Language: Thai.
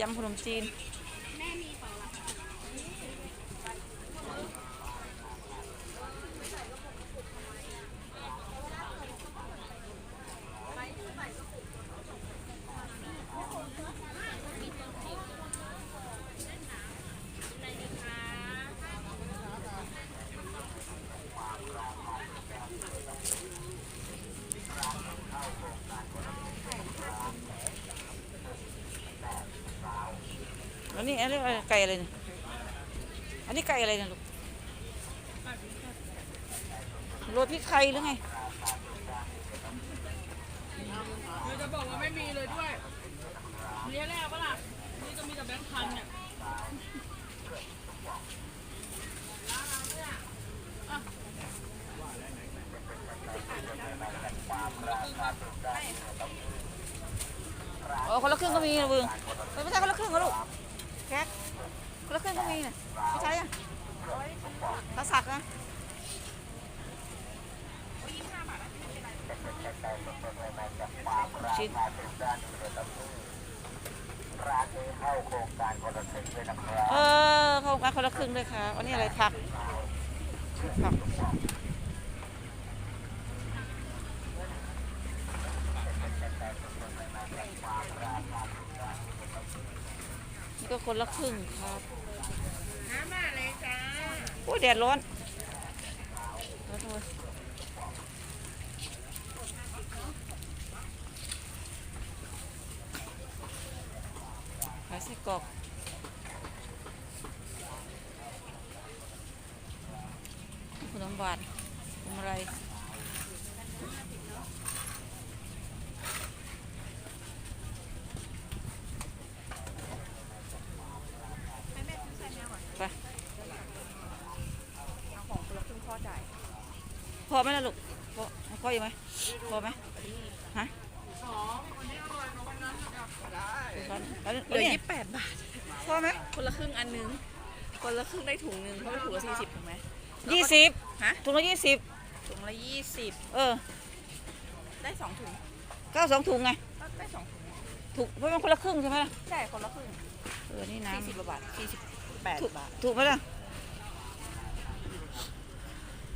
ยำขนมจีน แล้วนี่อันนี้อะไรไก่อะไรเนี่ยอันนี้ไก่อะไรเนี่ยลูกโรยพริกไทยหรือไงเดี๋ยวจะบอกว่าไม่มีเลยด้วยมีแรกปะล่ะ นี่ก็มีแต่แบงค์พันเนี่ยโอ้คนละครึ่งก็มีนะเบึงไม่ใช่คนละครึ่งก็ลูก แก๊กคนละครึ่งก็มีเนะไม่ใช่อะเขาสักนะชิ้นเออโครงการคนละครึ่งด้วยค่ะอันนี้อะไรผักผัก ก็คนละครึ่งครับน้ำมาเลยจ้าโอ้ยแดดร้อนร้อนเลยขายไส้กรอกขนมหวานขนมอะไร ไปของคนละครึ่งพ่อจ่ายพอไหมล่ะลูกพอพออยู่ไหมพอไหมฮะสองวันนี้อร่อยกว่าวันนั้นนะครับแล้วเหลือเนี่ยยี่สิบแปดบาท พอไหมคนละครึ่งอันนึง คนละครึ่งได้ถุงนึงเพราะว่าถุงละสี่สิบถูกไหมยี่สิบฮะถุงละยี่สิบถุงละยี่สิบเออ ได้สองถุงเก้าสองถุงไงก็ได้สองถุงถูกเพราะมันคนละครึ่งใช่ไหมล่ะใช่คนละครึ่งเออนี่สี่น้ำสิบกว่าบาทสี่สิบ แปดถูกบาท ถูกไหมล่ะถ